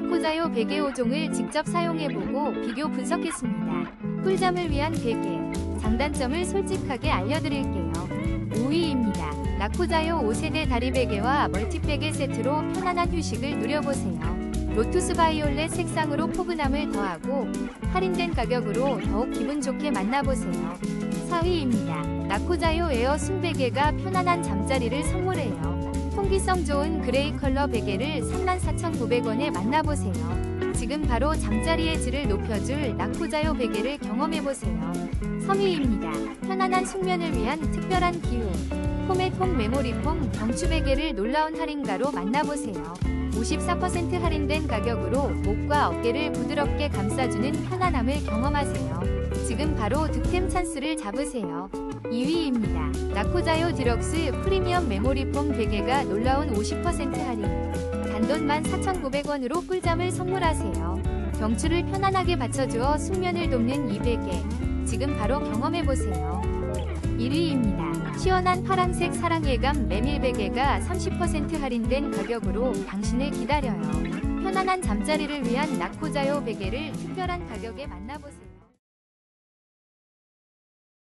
나코자요 베개 5종을 직접 사용해보고 비교 분석했습니다. 꿀잠을 위한 베개. 장단점을 솔직하게 알려드릴게요. 5위입니다. 나코자요 5세대 다리 베개와 멀티 베개 세트로 편안한 휴식을 누려보세요. 로투스 바이올렛 색상으로 포근함을 더하고 할인된 가격으로 더욱 기분 좋게 만나보세요. 4위입니다. 나코자요 에어 순베개가 편안한 잠자리를 선물해요. 통기성 좋은 그레이 컬러 베개를 34,900원에 만나보세요. 지금 바로 잠자리의 질을 높여줄 나코자요 베개를 경험해보세요. 3위입니다. 편안한 숙면을 위한 특별한 기운. 폼의 폼 메모리 폼 경추 베개를 놀라운 할인가로 만나보세요. 54% 할인된 가격으로 목과 어깨를 부드럽게 감싸주는 편안함을 경험하세요. 지금 바로 득템 찬스를 잡으세요. 2위입니다. 나코자요 디럭스 프리미엄 메모리 폼 베개가 놀라운 50% 할인. 단돈 14,900원으로 꿀잠을 선물하세요. 경추를 편안하게 받쳐주어 숙면을 돕는 이 베개. 지금 바로 경험해보세요. 1위입니다. 시원한 파란색 사랑예감 메밀 베개가 30% 할인된 가격으로 당신을 기다려요. 편안한 잠자리를 위한 나코자요 베개를 특별한 가격에 만나보세요.